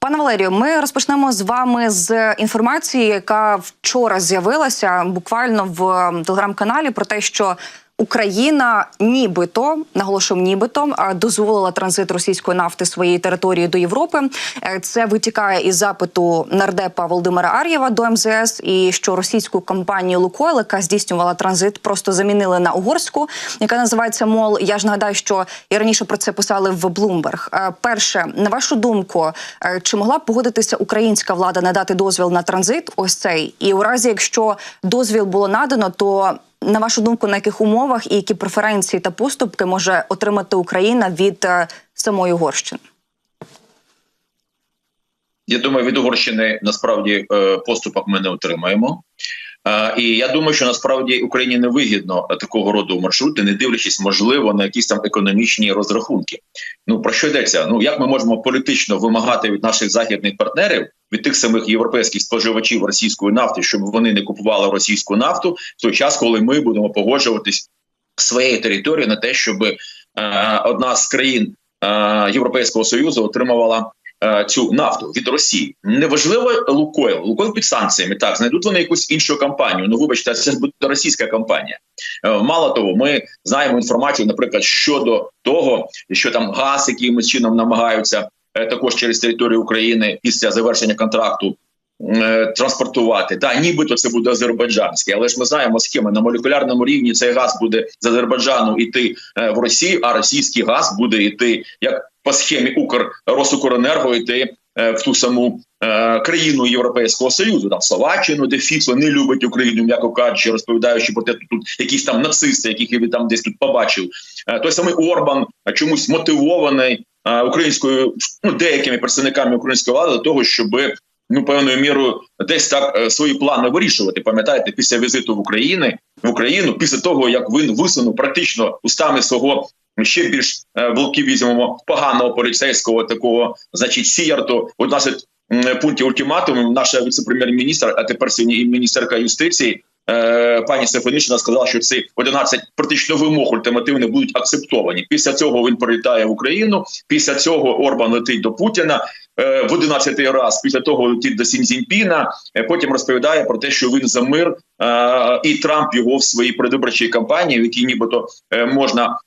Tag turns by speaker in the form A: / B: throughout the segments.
A: Пане Валерію, ми розпочнемо з вами з інформації, яка вчора з'явилася буквально в телеграм-каналі про те, що Україна нібито наголошуємо, нібито дозволила транзит російської нафти своєї території до Європи. Е, Це витікає із запиту нардепа Володимира Ар'єва до МЗС, і що російську компанію Лукойл, яка здійснювала транзит, просто замінили на угорську, яка називається МОЛ. Я ж нагадаю, що і раніше про це писали в Bloomberg. Е, Перше, на вашу думку, е, чи могла б погодитися українська влада надати дозвіл на транзит? Ось цей, і у разі, якщо дозвіл було надано, то на вашу думку, на яких умовах і які преференції та поступки може отримати Україна від е, самої Угорщини?
B: Я думаю, від Угорщини насправді е, поступок ми не отримаємо. Е, І я думаю, що насправді Україні не вигідно такого роду маршрути, не дивлячись, можливо, на якісь там економічні розрахунки. Ну про що йдеться? Ну як ми можемо політично вимагати від наших західних партнерів, від тих самих європейських споживачів російської нафти, щоб вони не купували російську нафту в той час, коли ми будемо погоджуватись своєю територією на те, щоб е, одна з країн е, Європейського союзу отримувала цю нафту від Росії. Неважливо Лукойл, Лукойл під санкціями. Так знайдуть вони якусь іншу компанію. Ну вибачте, це ж буде російська компанія. Е, Мало того, ми знаємо інформацію, наприклад, щодо того, що там газ якимось чином намагаються е, також через територію України після завершення контракту. е, Транспортувати та нібито це буде азербайджанський, але ж ми знаємо схеми на молекулярному рівні. Цей газ буде з Азербайджану йти е, в Росію, а російський газ буде йти як по схемі Укр Росукренерго йти е, в ту саму е, країну Європейського союзу, там Словаччину, де Фіцо не любить Україну, м'яко кажучи, розповідаючи про те, що тут якісь там нацисти, яких він там десь тут побачив. Е, той самий Орбан чомусь мотивований українською, ну деякими представниками української влади до того, щоби ну певною мірою десь так свої плани вирішувати. Пам'ятаєте, після візиту в Україні в Україну, після того як він висунув практично устами свого ще більш е, волків візьмемо поганого поліцейського такого, значить, сіярту 11 м, пунктів ультиматуму. Наша віце-прем'єр-міністр, а тепер сьогодні і міністерка юстиції. е, Пані Стефанишина сказала, що ці 11 практично вимог ультимативних будуть акцептовані. Після цього він прилітає в Україну. Після цього Орбан летить до Путіна е, в 11-й раз. Після того летить до Сінзіньпіна. е, Потім розповідає про те, що він за мир і Трамп його в своїй предвиборчій кампанії, в якій нібито можна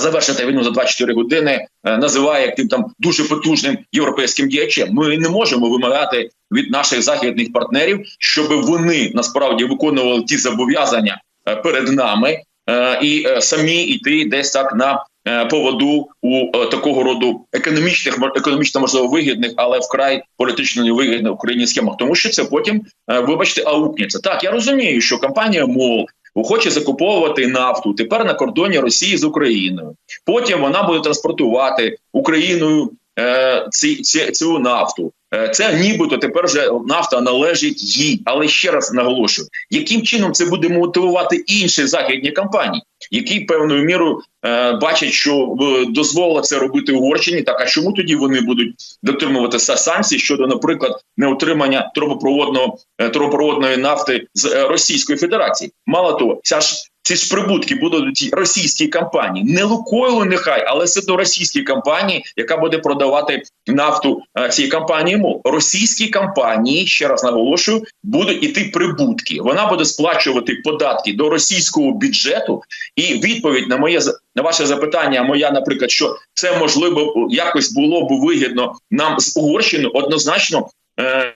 B: завершити війну за 24 години, е, називає тим там дуже потужним європейським діячем. Ми не можемо вимагати від наших західних партнерів, щоб вони насправді виконували ті зобов'язання е, перед нами е, і самі йти десь так на поводу у такого роду економічних економічно можливо вигідних, але вкрай політично невигідних Україні схемах, тому що це потім, вибачте, аукнеться. Так я розумію, що компанія МОЛ хоче закуповувати нафту тепер на кордоні Росії з Україною. Потім вона буде транспортувати Україною е, ці, ці, цю нафту. Е, Це нібито тепер вже нафта належить їй. Але ще раз наголошую, яким чином це буде мотивувати інші західні компанії, які певною мірою е, бачать, що е, дозволила це робити Угорщині. Так а чому тоді вони будуть дотримуватися санкцій щодо, наприклад, неотримання трубопроводного е, трубопроводної нафти з е, Російської Федерації? Мало того, ця ж ці ж прибутки будуть російській компанії, не Лукойлу, нехай, але це до російській компанії, яка буде продавати нафту е, цій компанії. МОЛ. російській компанії, ще раз наголошую, будуть іти прибутки. Вона буде сплачувати податки до російського бюджету. І відповідь на моє на ваше запитання, моя, наприклад, що це можливо якось було б вигідно нам з Угорщиною, однозначно. е,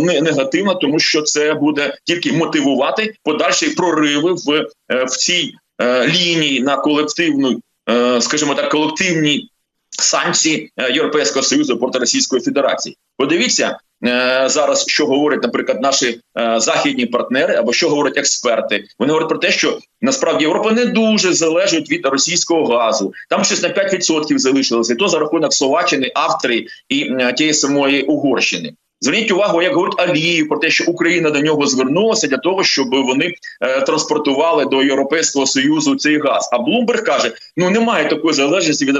B: негативно, тому що це буде тільки мотивувати подальші прориви в, е, в цій е, лінії на колективну, е, скажімо так, колективні санкції е, Європейського союзу проти Російської Федерації. Подивіться е, зараз, що говорять, наприклад, наші е, західні партнери, або що говорять експерти. Вони говорять про те, що насправді Європа не дуже залежить від російського газу. Там щось на 5% залишилося, і то за рахунок Словаччини, Австрії і е, тієї самої Угорщини. Зверніть увагу, як говорить Аліїв про те, що Україна до нього звернулася для того, щоб вони е, транспортували до Європейського союзу цей газ. А Блумберг каже: ну немає такої залежності від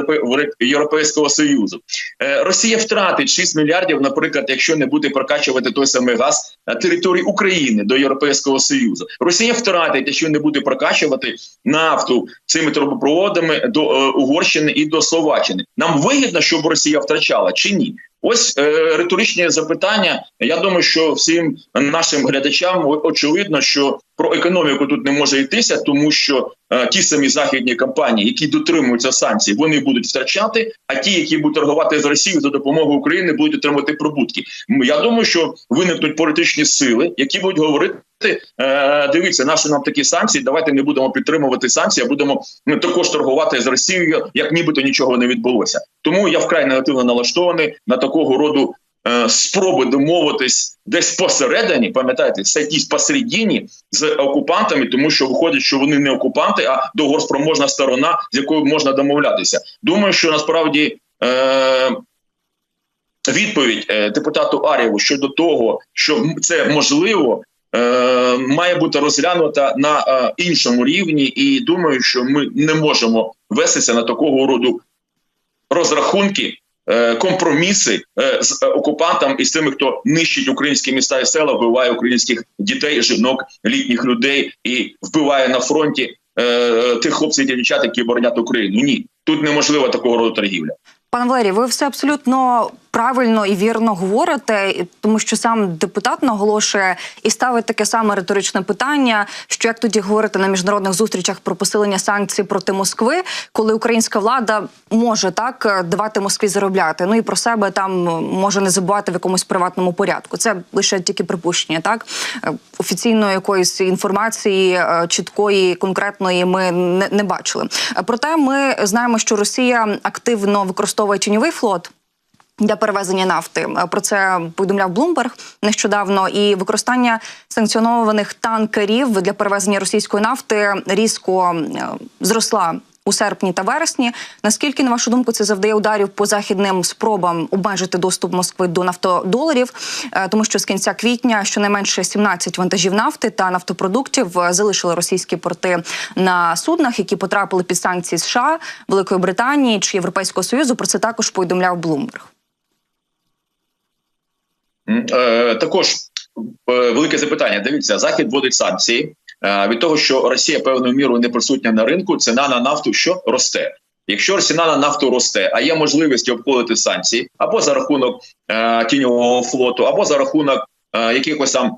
B: Європейського союзу. Е, Росія втратить 6 мільярдів, наприклад, якщо не буде прокачувати той самий газ на території України до Європейського союзу. Росія втратить, якщо не буде прокачувати нафту цими трубопроводами до е, Угорщини і до Словаччини. Нам вигідно, щоб Росія втрачала чи ні? Ось е, риторичні запитання. Я думаю, що всім нашим глядачам очевидно, що про економіку тут не може йтися, тому що е, ті самі західні компанії, які дотримуються санкцій, вони будуть втрачати. А ті, які будуть торгувати з Росією за допомогою України, будуть отримувати прибутки. Я думаю, що виникнуть політичні сили, які будуть говорити. Е, дивіться, наші нам такі санкції. Давайте не будемо підтримувати санкції, а будемо ну, також торгувати з Росією, як нібито нічого не відбулося. Тому я вкрай негативно налаштований на такого роду спроби домовитись десь посередині. Пам'ятаєте, сайтись посередині з окупантами, тому що виходить, що вони не окупанти, а договорспроможна сторона, з якою можна домовлятися. Думаю, що насправді. Е, Відповідь е, депутату Арєву щодо того, що це можливо, е, має бути розглянута на е, іншому рівні, і думаю, що ми не можемо вестися на такого роду розрахунки, е, компроміси е, з е, окупантом і з тими, хто нищить українські міста і села, вбиває українських дітей, жінок, літніх людей і вбиває на фронті е, тих хлопців і дівчат, які боронять Україну. Ні, тут неможливо такого роду торгівля.
A: Пане Валерій, ви все абсолютно правильно і вірно говорите, тому що сам депутат наголошує і ставить таке саме риторичне питання: що як тоді говорити на міжнародних зустрічах про посилення санкцій проти Москви, коли українська влада може так давати Москві заробляти? Ну і про себе там може не забувати в якомусь приватному порядку. Це лише тільки припущення, так офіційної якоїсь інформації е, чіткої, конкретної ми не, не бачили. Проте ми знаємо, що Росія активно використовує тіньовий флот. Для перевезення нафти Е, про це повідомляв Блумберг нещодавно. І використання санкціонованих танкерів для перевезення російської нафти різко е, зросла у серпні та вересні. Наскільки на вашу думку це завдає ударів по західним спробам обмежити доступ Москви до нафтодоларів? Е, Тому що з кінця квітня щонайменше 17 вантажів нафти та нафтопродуктів залишили російські порти на суднах, які потрапили під санкції США, Великої Британії чи Європейського Союзу. Про це також повідомляв Блумберг.
B: Е, також е, велике запитання. Дивіться, захід вводить санкції е, від того, що Росія певною мірою не присутня на ринку. Ціна на нафту що росте. Якщо ціна на нафту росте, а є можливість обходити санкції або за рахунок тіньового флоту, або за рахунок якихось там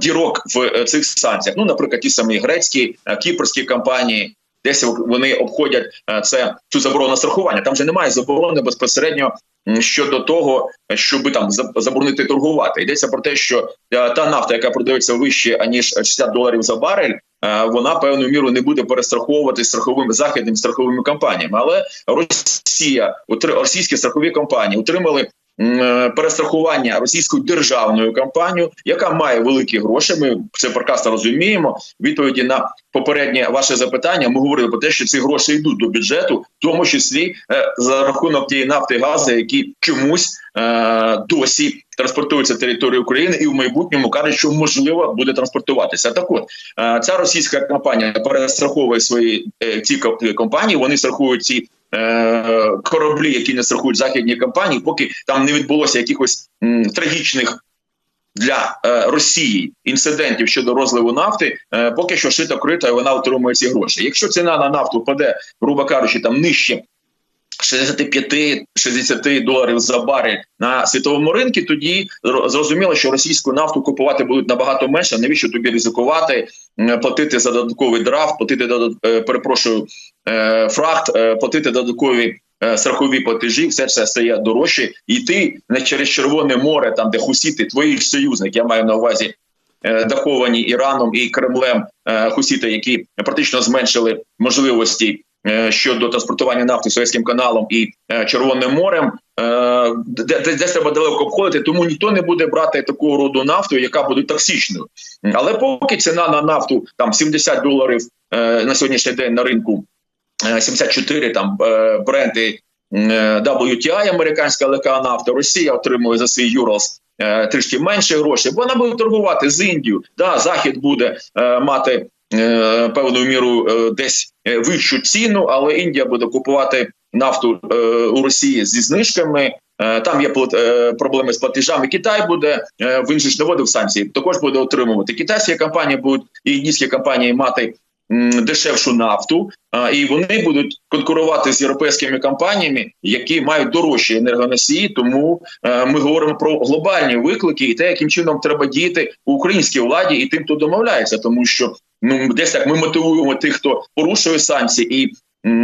B: дірок в цих санкціях. Ну, наприклад, ті самі грецькі, кіпрські компанії, десь вони обходять це цю заборону страхування. Там же немає заборони безпосередньо щодо того, щоб там заборонити торгувати. Йдеться про те, що е, та нафта, яка продається вище аніж 60 доларів за барель. е, Вона певну міру не буде перестраховувати страховими західними страховими компаніями, але Росія російські страхові компанії отримали перестрахування російською державною компанією, яка має великі гроші. Ми це прекрасно розуміємо. Відповіді на попереднє ваше запитання. Ми говорили про те, що ці гроші йдуть до бюджету, в тому числі е, за рахунок тієї нафти і газу, які чомусь е, досі транспортуються територією України, і в майбутньому кажуть, що можливо буде транспортуватися. Так от е, ця російська компанія перестраховує свої е, ці ко- компанії. Вони страхують ці. Е, Кораблі, які не страхують західні компанії, поки там не відбулося якихось трагічних для е, Росії інцидентів щодо розливу нафти, е, поки що шита крита, і вона отримує ці гроші. Якщо ціна на нафту впаде, грубо кажучи, там нижче 65-60 доларів за барель на світовому ринку, тоді зрозуміло, що російську нафту купувати будуть набагато менше. Навіщо тобі ризикувати, платити за додатковий драфт, платити е, перепрошую е, фрахт, е, платити додаткові страхові платежі, все це стає дорожче. І ти не через Червоне море, там де хусіти, твої ж союзники, я маю на увазі. Даховані Іраном і Кремлем хусіти, які практично зменшили можливості щодо транспортування нафти Суецьким каналом і е, Червоним морем, е, де, де, десь треба далеко обходити, тому ніхто не буде брати такого роду нафту, яка буде токсичною. Але поки ціна на нафту там 70 доларів е, на сьогоднішній день на ринку, е, 74 там е, бренди е, WTI, американська легка нафта, Росія отримує за свій Юралс е, трішки менше грошей. Бо Вона буде торгувати з Індією. Да, Захід буде е, мати е, певною мірою е, десь е, вищу ціну, але Індія буде купувати нафту е, у Росії зі знижками. Е, Там є е, проблеми з платежами. Китай буде е, він же ж не вводив санкції. Також буде отримувати китайські компанії будуть і індійські компанії мати дешевшу нафту, і вони будуть конкурувати з європейськими компаніями, які мають дорожчі енергоносії. Тому е, ми говоримо про глобальні виклики і те, яким чином треба діяти у українській владі і тим, хто домовляється, тому що ну десь так ми мотивуємо тих, хто порушує санкції і.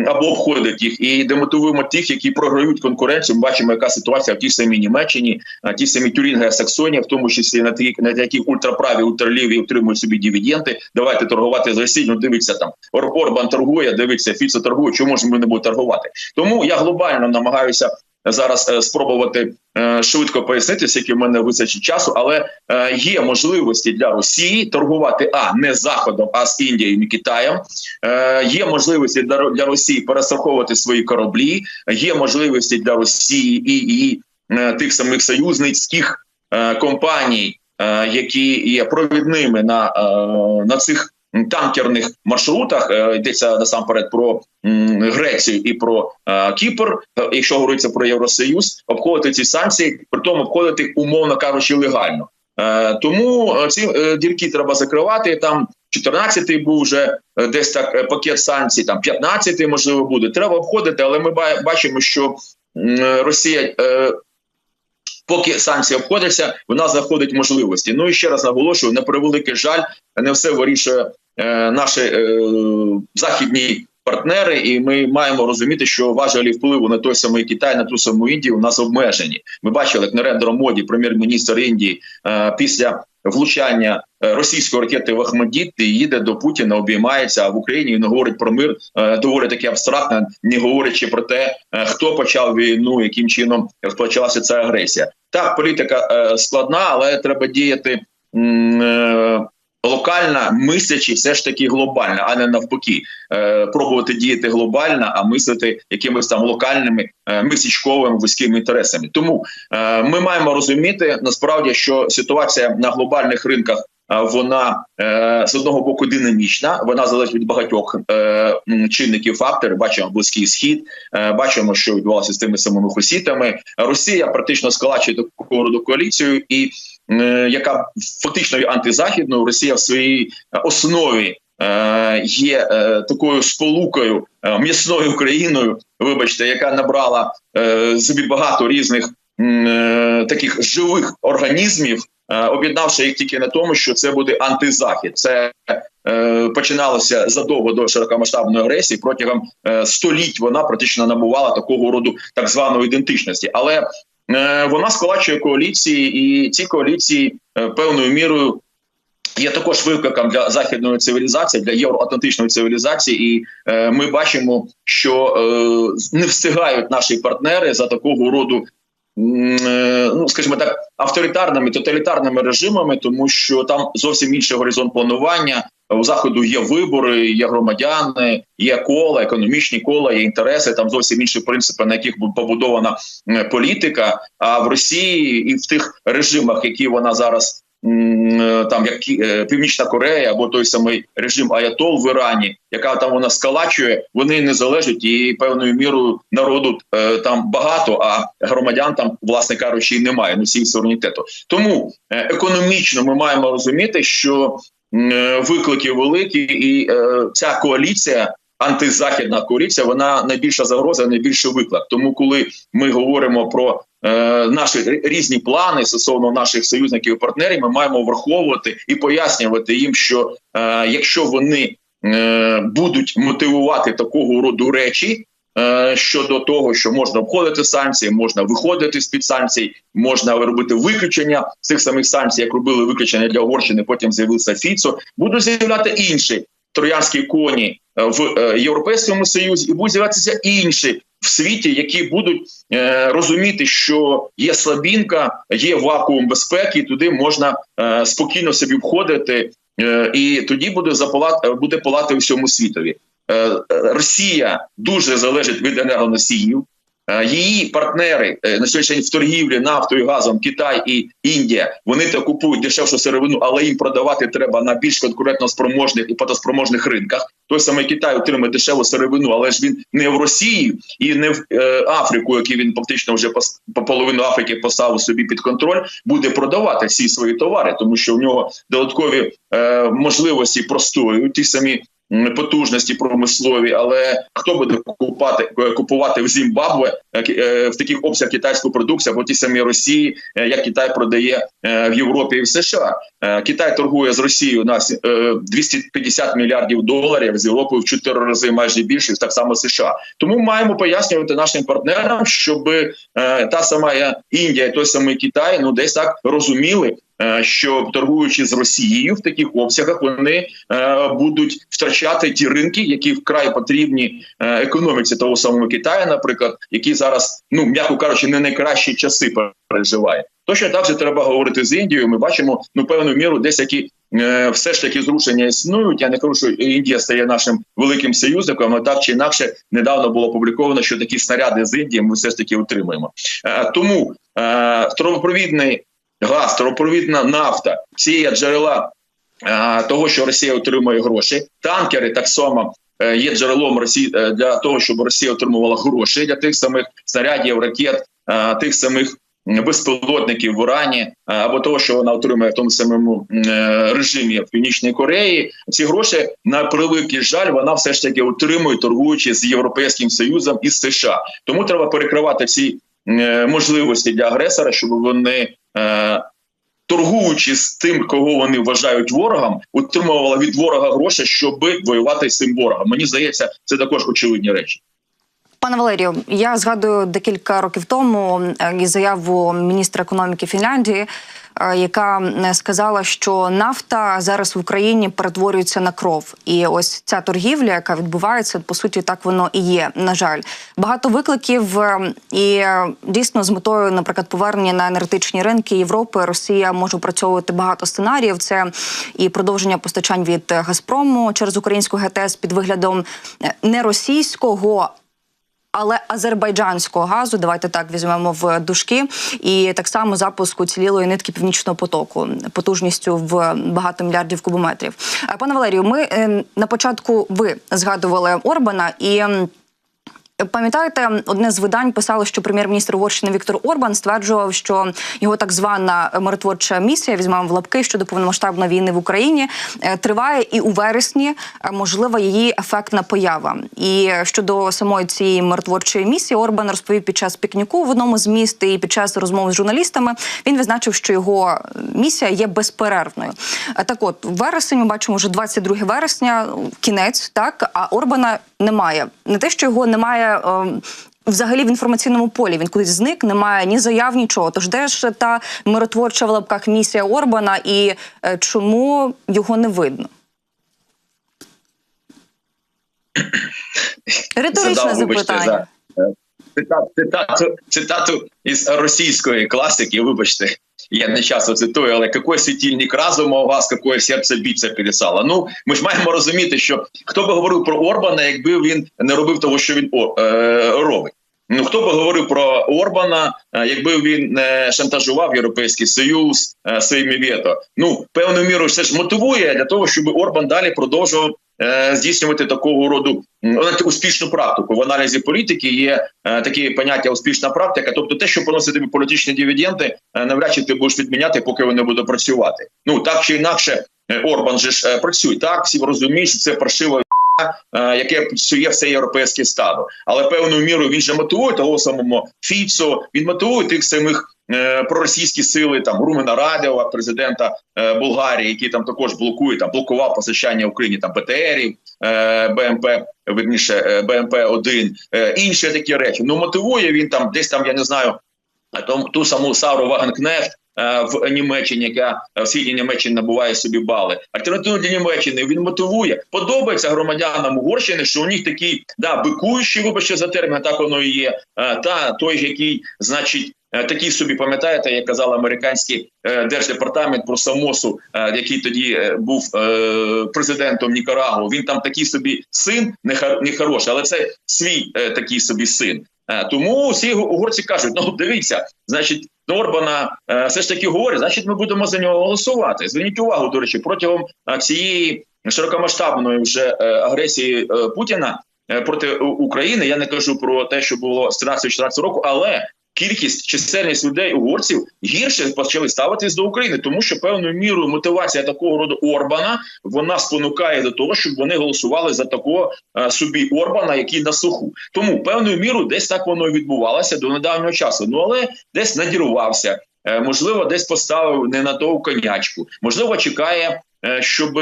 B: Або обходить їх і демотивуємо тих, які програють конкуренцію. Ми бачимо, яка ситуація в тій самій Німеччині, а ті самі Тюрінга, Саксонія, в тому числі на тих, на яких ультраправі, ультраліві отримують собі дивіденди. Давайте торгувати з Росією. Ну, дивіться там Ор- Орбан торгує, дивиться, Фіцо торгує. Чому ж ми не будемо торгувати? Тому я глобально намагаюся зараз е, спробувати е, швидко пояснити, скільки в мене вистачить часу, але е, є можливості для Росії торгувати а не заходом, а з Індією і Китаєм. Є можливості для, Росії перестраховувати свої кораблі. Є можливості для Росії і її тих самих союзницьких компаній, які є провідними на, на цих танкерних маршрутах. Е, йдеться насамперед про Грецію і про е, Кіпр. Е, Якщо говориться про Євросоюз, обходити ці санкції, при тому обходити умовно кажучи, легально. Тому ці дірки треба закривати. Там 14-й був вже десь так пакет санкцій, там 15-й, можливо буде. Треба обходити, але ми бачимо, що Росія. Поки санкції обходяться, вона знаходить можливості. Ну і ще раз наголошую: на превеликий жаль, не все вирішує е, наші е, західні партнери, і ми маємо розуміти, що важелі впливу на той самий Китай, на ту саму Індію у нас обмежені. Ми бачили, як Нарендра Моді, прем'єр-міністр Індії, е, після влучання е, російської ракети в Ахмадіт їде до Путіна, обіймається в Україні. Він говорить про мир е, доволі таки абстрактно, не говорячи про те, е, хто почав війну, яким чином розпочалася ця агресія. Так, політика е, складна, але треба діяти. локально, е, Локальна, мислячи все ж таки глобально, а не навпаки, е, пробувати діяти глобально, а мислити якимись там локальними мисячковими вузькими інтересами. Тому ми маємо розуміти насправді, що ситуація на глобальних ринках. Вона е, з одного боку динамічна, вона залежить від багатьох е, чинників факторів. Бачимо близький схід, е, бачимо, що відбувалося з тими самими хусітами. Росія практично скалачує такого роду коаліцію, і яка фактично антизахідною. Росія в своїй основі є такою сполукою м'ясною країною, вибачте, яка набрала собі багато різних таких живих організмів. Е, Об'єднавши їх тільки на тому, що це буде антизахід, це е, починалося задовго до широкомасштабної агресії. Протягом е, століть вона практично набувала такого роду так званої ідентичності, але вона сколачує коаліції, і ці коаліції певною мірою є також викликом для західної цивілізації, для євроатлантичної цивілізації, і ми бачимо, що не встигають наші партнери за такого роду. Е, Ну, скажімо так, авторитарними тоталітарними режимами, тому що там зовсім інший горизонт планування. У заходу є вибори, є громадяни, є кола, економічні кола, є інтереси. Там зовсім інші принципи, на яких бу- побудована політика. А в Росії і в тих режимах, які вона зараз там, як е, Північна Корея або той самий режим Аятол в Ірані, яка там вона скалачує, вони не залежать і певною мірою народу е, там багато, а громадян там, власне кажучи, немає носії суверенітету. Тому е, економічно ми маємо розуміти, що е, виклики великі, і е, ця коаліція. Антизахідна коаліція, вона найбільша загроза, найбільший виклик. Тому, коли ми говоримо про е, наші різні плани стосовно наших союзників і партнерів, ми маємо враховувати і пояснювати їм, що е, якщо вони е, будуть мотивувати такого роду речі. е, Щодо того, що можна обходити санкції, можна виходити з під санкцій, можна робити виключення цих самих санкцій, як робили виключення для Угорщини. Потім з'явився Фіцо. Будуть з'являти інші троянські коні е, в е, Європейському Союзі, і будуть з'являтися інші в світі, які будуть е, розуміти, що є слабінка, є вакуум безпеки, і туди можна е, спокійно собі входити, е, і тоді буде запалати, буде палати всьому світові. Е, е, Росія дуже залежить від енергоносіїв. Е, Її партнери е, на сьогоднішній день в торгівлі нафтою, газом Китай і Індія. Вони та купують дешевшу сировину, але їм продавати треба на більш конкурентно спроможних і платоспроможних ринках. Той самий Китай отримує дешеву сировину, але ж він не в Росії і не в е, Африку, який він фактично вже по половину Африки поставив собі під контроль, буде продавати всі свої товари, тому що в нього додаткові можливості простою, ті самі потужності промислові, але хто буде купувати купувати в Зімбабве е, е, в таких обсяг китайську продукцію або ті самі Росії, е, як Китай продає в Європі і в США. Китай торгує з Росією на сі- е, 250 мільярдів доларів з Європою в 4 рази майже більше, так само США. Тому маємо пояснювати нашим партнерам, щоб та сама Індія, і той самий Китай, ну десь так розуміли. Е, Що торгуючи з Росією в таких обсягах, вони е, будуть втрачати ті ринки, які вкрай потрібні е, економіці того самого Китаю, наприклад, які зараз, ну м'яко кажучи, не найкращі часи переживає. Точно так же треба говорити з Індією. Ми бачимо ну певну міру, десь які все ж таки зрушення існують. Я не кажу, що Індія стає нашим великим союзником, але так чи інакше недавно було опубліковано, що такі снаряди з Індії ми все ж таки отримуємо. Тому трубопровідний газ, трубопровідна нафта, всі є джерела е, того, що Росія отримує гроші. Танкери так само е, є джерелом Росії е, для того, щоб Росія отримувала гроші для тих самих снарядів, ракет, тих самих безпілотників в Ірані е, або того, що вона отримує в тому самому режимі в Північній Кореї. Ці гроші на превеликий жаль, вона все ж таки отримує, торгуючи з Європейським Союзом і США. Тому треба перекривати всі можливості для агресора, щоб вони. Е, Торгуючи з тим, кого вони вважають ворогом, отримувала від ворога гроші, щоб воювати з цим ворогом. Мені здається, це також очевидні речі.
A: Пане Валерію, я згадую декілька років тому е, і заяву міністра економіки Фінляндії, яка е, сказала, що нафта зараз в Україні перетворюється на кров. І ось ця торгівля, яка відбувається, по суті, так воно і є. На жаль, багато викликів е, і е, дійсно з метою, наприклад, повернення на енергетичні ринки Європи. Росія може опрацьовувати багато сценаріїв. Це і продовження постачань від Газпрому через українську ГТС під виглядом не російського але азербайджанського газу, давайте так візьмемо в дужки, і так само запуску цілілої нитки північного потоку потужністю в багато мільярдів кубометрів. Е, Пане Валерію, ми е, на початку ви згадували Орбана і. Пам'ятаєте, одне з видань писало, що прем'єр-міністр Угорщини Віктор Орбан стверджував, що його так звана миротворча місія візьмемо в лапки щодо повномасштабної війни в Україні е, триває, і у вересні е, можлива її ефектна поява. І щодо самої цієї миротворчої місії, Орбан розповів під час пікніку в одному з міст і під час розмови з журналістами. Він відзначив, що його місія є безперервною. Е, Так, от вересень ми бачимо вже 22 вересня, кінець, так а Орбана немає. Не те, що його немає. Ем, Взагалі в інформаційному полі він кудись зник, немає ні заяв, нічого. Тож де ж та миротворча в лапках місія Орбана і е, чому його не видно? Риторичне запитання.
B: е, цитату, цитату, цитату із російської класики. Вибачте, я не часто цитую, але який світильник разуму у вас, яке серце бійця пересало. Ну, ми ж маємо розуміти, що хто би говорив про Орбана, якби він не робив того, що він е, робить. Ну хто би говорив про Орбана, е, якби він не шантажував Європейський Союз е, своїми вето? Ну певною мірою це ж мотивує для того, щоб Орбан далі продовжував здійснювати такого роду м, успішну практику в аналізі політики. Є е, такі поняття успішна практика, тобто те, що приносить тобі політичні дивіденди, е, навряд чи ти будеш відміняти, поки вони будуть працювати. Ну так чи інакше, е, Орбан же ж е, працює так. Всі розуміють, що це паршива е, яке псує все європейське стадо. Але певною мірою він же мотивує того самого Фіцо, він мотивує тих самих е, проросійські сили, там Румена Радіова, президента е, Болгарії, який там також блокує, там блокував постачання Україні там БТРів, е, БМП, верніше е, БМП 1 е, інші такі речі. Ну мотивує він там, десь там, я не знаю, е, ту саму Сару Вагенкнефт е, в Німеччині, яка е, в східній Німеччині набуває собі бали. Альтернативно для Німеччини він мотивує. Подобається громадянам Угорщини, що у них такий да бикуючий, вибачте за термін, так воно і є. е, Та той, який, значить. Е, Такий собі пам'ятаєте, як казав американський е, держдепартамент про Самосу, е, який тоді був президентом Нікарагу. Він там такий собі син нехар- нехороший, але це свій такий собі син. Тому всі угорці кажуть: ну дивіться, значить, Орбана все ж таки говорить, значить, ми будемо за нього голосувати. Зверніть увагу, до речі, протягом цієї широкомасштабної вже агресії Путіна проти України. Я не кажу про те, що було з 13-14 року, але кількість чисельність людей угорців гірше почали ставитись до України, тому що певною мірою мотивація такого роду Орбана вона спонукає до того, щоб вони голосували за такого е, собі Орбана, який на суху. Тому певною мірою десь так воно відбувалося до недавнього часу. Ну але десь надірвався. Е, можливо, десь поставив не на ту конячку. Можливо, чекає, е, щоб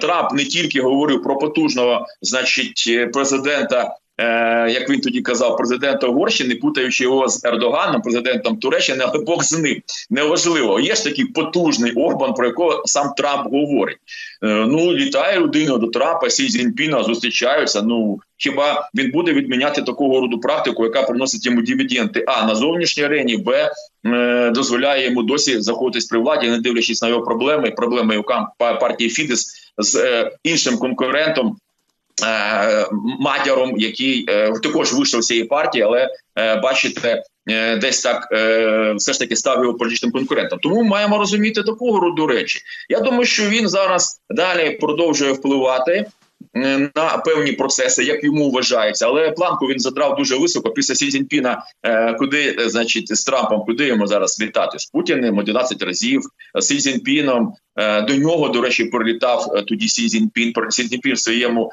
B: Трамп не тільки говорив про потужного, значить, е, президента. Е, як він тоді казав, президента Угорщини, путаючи його з Ердоганом, президентом Туреччини, але Бог з ним неважливо. Є ж такий потужний Орбан, про якого сам Трамп говорить. Е, ну літає людина до Трампа, Сі Цзіньпіна, зустрічаються. Ну хіба він буде відміняти такого роду практику, яка приносить йому дивіденди? А на зовнішній арені Б е, дозволяє йому досі знаходитись при владі, не дивлячись на його проблеми, проблеми його партії Фідес з іншим конкурентом. Е, матяром, який е, також вийшов з цієї партії, але е, бачите, десь так все ж таки став його політичним конкурентом. Тому маємо розуміти такого роду речі. Я думаю, що він зараз далі продовжує впливати. На певні процеси, як йому вважається, але планку він задрав дуже високо після Сі Цзіньпіна, е, куди значить з Трампом, куди йому зараз літати з Путіним 11 разів Сі Цзіньпіном. До нього, до речі, прилітав тоді Сі Цзіньпін. Сі в своєму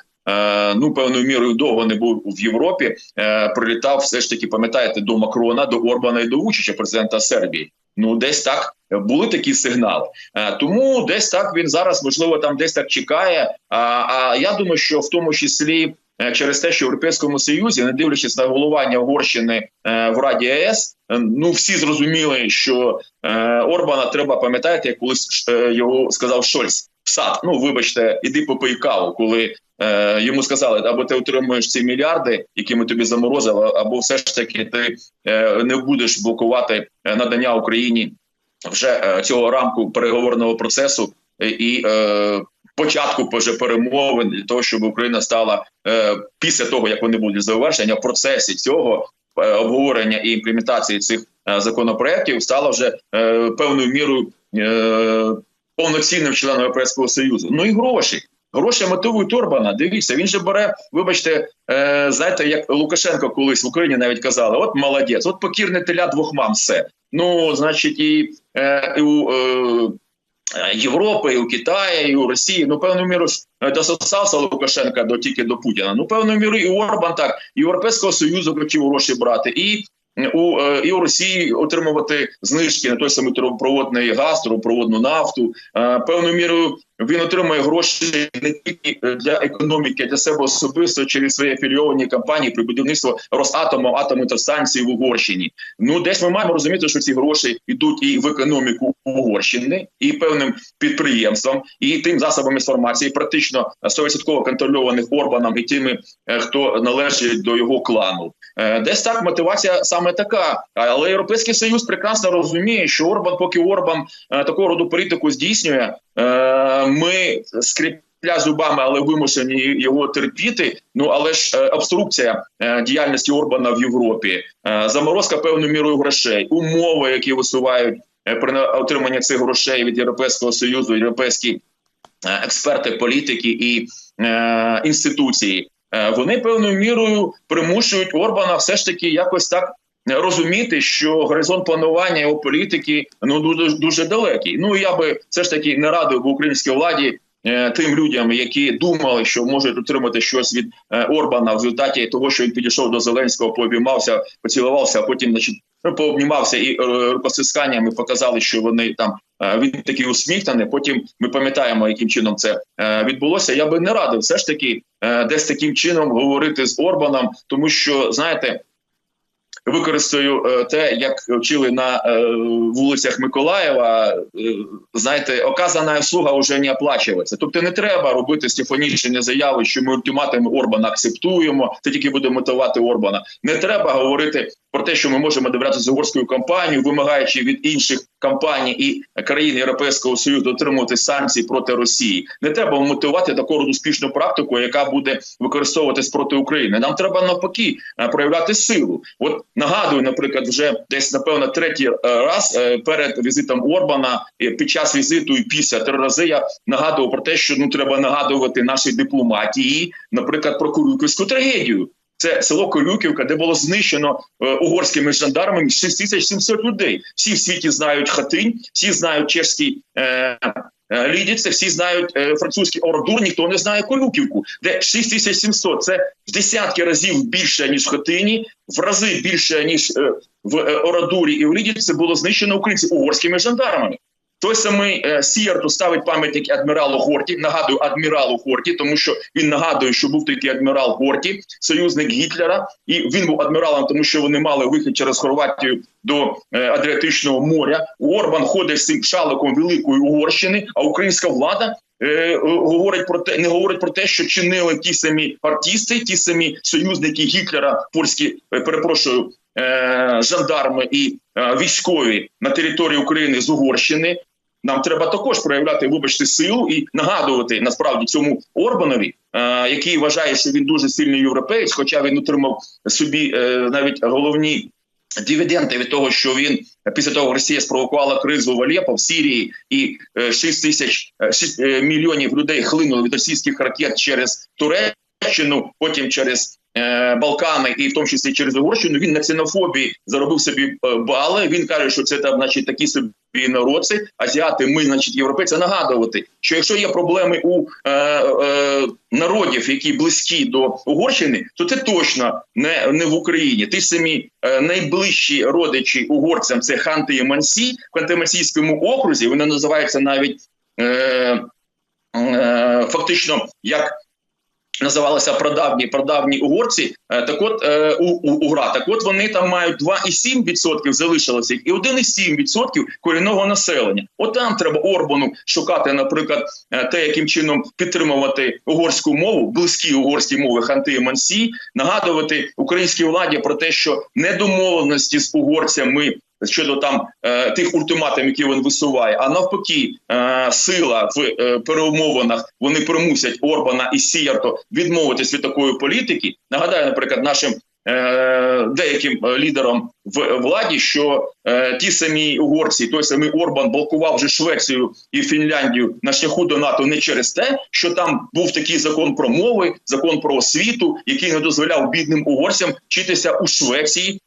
B: ну певною мірою довго не був в Європі. Е, прилітав все ж таки, пам'ятаєте, до Макрона, до Орбана і до Вучича, президента Сербії. Ну, десь так були такі сигнали. Е, тому десь так він зараз, можливо, там десь так чекає. А, а я думаю, що в тому числі. е, Через те, що в Європейському Союзі, не дивлячись на головування Угорщини е, в Раді ЄС, е, ну всі зрозуміли, що е, Орбана треба пам'ятаєте, як колись е, його сказав Шольц сад. Ну вибачте, іди попий каву, коли е, йому сказали, або ти отримуєш ці мільярди, які ми тобі заморозили, або все ж таки ти е, не будеш блокувати е, надання Україні вже е, цього рамку переговорного процесу і е, початку вже перемовин для того, щоб Україна стала е, після того, як вони будуть завершення в процесі цього е, обговорення і імплементації цих е, законопроєктів, стала вже е, певною мірою. Е, Повноцінним членом Європейського союзу. Ну і гроші. Гроші мотивують Орбана. Дивіться, він же бере, вибачте, е, знаєте, як Лукашенко колись в Україні навіть казали: от молодець, от покірне теля двох мам, все. Ну, значить, і, е, і у е, Європи, і у Китаї, і у Росії. Ну, певною мірою е, дососався Лукашенка до тільки до Путіна. Ну, певною мірою, і Орбан так, і Європейського Союзу хотів гроші брати, і у е, і у Росії отримувати знижки на той самий трубопроводний газ, трубопроводну нафту. Е, Певною мірою він отримує гроші не тільки для економіки, для себе особисто через свої афілійовані компанії при будівництві Росатому, атомної та станції в Угорщині. Ну десь ми маємо розуміти, що ці гроші йдуть і в економіку Угорщини, і певним підприємствам, і тим засобам інформації, практично 100% контрольованих Орбаном і тими, е, хто належить до його клану. Е, Десь так мотивація саме така. Але Європейський Союз прекрасно розуміє, що Орбан, поки Орбан е, такого роду політику здійснює, е, ми скріпля зубами, але вимушені його терпіти. Ну але ж е, обструкція е, діяльності Орбана в Європі, е, заморозка певною мірою грошей, умови, які висувають при отриманні цих грошей від Європейського союзу, європейські експерти, політики і інституції. Вони певною мірою примушують Орбана все ж таки якось так розуміти, що горизонт планування його політики ну дуже дуже далекий. Ну я би все ж таки не радив українській владі. е, Тим людям, які думали, що можуть отримати щось від е, Орбана в результаті того, що він підійшов до Зеленського, пообіймався, поцілувався, а потім, значить, пообнімався і е, рукостисканнями показали, що вони там він такий усміхнений. Потім ми пам'ятаємо, яким чином це відбулося. Я би не радив все ж таки десь таким чином говорити з Орбаном, тому що знаєте. Використаю е, те, як вчили на е, вулицях Миколаєва. е, знаєте, оказана услуга вже не оплачується. Тобто не треба робити стефанічні заяви, що ми ультиматуми Орбана акцептуємо. Це тільки буде мотивувати Орбана. Не треба говорити про те, що ми можемо добратися з угорською компанією, вимагаючи від інших компаній і країн Європейського союзу дотримувати санкцій проти Росії. Не треба мотивувати таку успішну практику, яка буде використовуватись проти України. Нам треба навпаки е, проявляти силу. От нагадую, наприклад, вже десь напевно третій е, раз е, перед візитом Орбана під час візиту і після три рази я нагадував про те, що ну треба нагадувати нашій дипломатії, наприклад, про Курюківську трагедію. Це село Колюківка, де було знищено е, угорськими жандармами 6700 людей. Всі в світі знають Хатинь, всі знають чеський. Е, е, Лідіце, всі знають е, французький ордур, ніхто не знає Колюківку, де 6700. Це в десятки разів більше ніж в Хатині, в рази більше ніж е, в е, Орадурі і в Лідіці було знищено українців угорськими жандармами. Той самий е, Сієрту ставить пам'ятник адміралу Горті. Нагадую, адміралу Горті, тому що він нагадує, що був такий адмірал Горті, союзник Гітлера, і він був адміралом, тому що вони мали вихід через Хорватію до е, Адріатичного моря. Орбан ходить з цим шаликом Великої Угорщини, а українська влада. е, е, Говорить про те, не говорить про те, що чинили ті самі артисти, ті самі союзники Гітлера, польські е, перепрошую, жандарми і військові на території України з Угорщини. Нам треба також проявляти, вибачте, силу і нагадувати насправді цьому Орбанові, е, який вважає, що він дуже сильний європеєць, хоча він отримав собі е, навіть головні дивіденди від того, що він після того Росія спровокувала кризу в Алеппо, в Сирії, і е, 6 тисяч е, 6 е, мільйонів людей хлинули від російських ракет через Туреччину, потім через. Е, Балкани і в тому числі через Угорщину він на ксенофобії заробив собі е, бали. Він каже, що це там, значить, такі собі народці, азіати, ми, значить, європейці, нагадувати, що якщо є проблеми у е, е, народів, які близькі до Угорщини, то це точно не, не в Україні. Ті самі е, найближчі родичі угорцям це ханти і мансі в ханти-мансійському окрузі. Вони називаються навіть е, е, фактично як. Називалися прадавні прадавні угорці. Е, Так от е, у, у угра. Так от вони там мають 2,7% залишилося і 1,7% корінного населення. От там треба Орбану шукати, наприклад, е, те, яким чином підтримувати угорську мову, близькі угорські мови ханти мансі, нагадувати українській владі про те, що недомовленості з угорцями. Щодо там е, тих ультиматумів, які він висуває, а навпаки, е, сила в е, перемовинах вони примусять Орбана і Сіярто відмовитись від такої політики. Нагадаю, наприклад, нашим деяким лідерам в владі, що е, ті самі угорці, той самий Орбан блокував вже Швецію і Фінляндію на шляху до НАТО не через те, що там був такий закон про мови, закон про освіту, який не дозволяв бідним угорцям вчитися у Швеції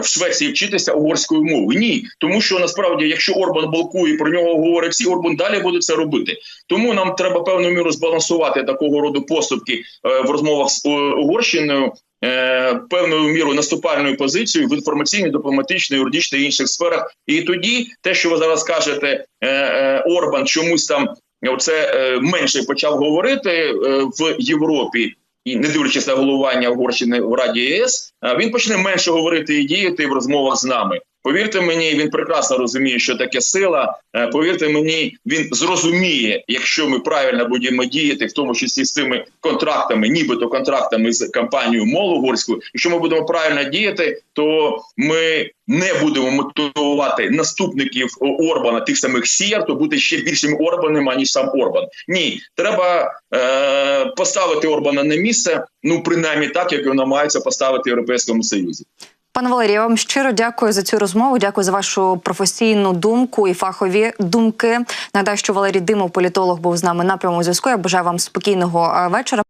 B: в Швеції вчитися угорською мовою. Ні, тому що насправді, якщо Орбан блокує про нього говорять всі, Орбан далі буде це робити. Тому нам треба певною міру збалансувати такого роду поступки е, в розмовах з е, Угорщиною. е, Певною мірою наступальною позицією в інформаційній, дипломатичній, юридичній і інших сферах, і тоді те, що ви зараз кажете, е, е, Орбан чомусь там оце е, менше почав говорити е, в Європі, і не дивлячись на головування Угорщини в Раді ЄС, він почне менше говорити і діяти в розмовах з нами. Повірте мені, він прекрасно розуміє, що таке сила. Е, Повірте мені, він зрозуміє, якщо ми правильно будемо діяти, в тому числі з цими контрактами, нібито контрактами з компанією МОЛ угорською. Якщо ми будемо правильно діяти, то ми не будемо мотивувати наступників Орбана, тих самих Сіяр, то бути ще більшими Орбанами, аніж сам Орбан. Ні, треба е, поставити Орбана на місце. Ну принаймні так, як його намагаються поставити в Європейському Союзі.
A: Пане Валерію, я вам щиро дякую за цю розмову. Дякую за вашу професійну думку і фахові думки. Нагадаю, що Валерій Димов, політолог, був з нами на прямому зв'язку. Я бажаю вам спокійного е, вечора.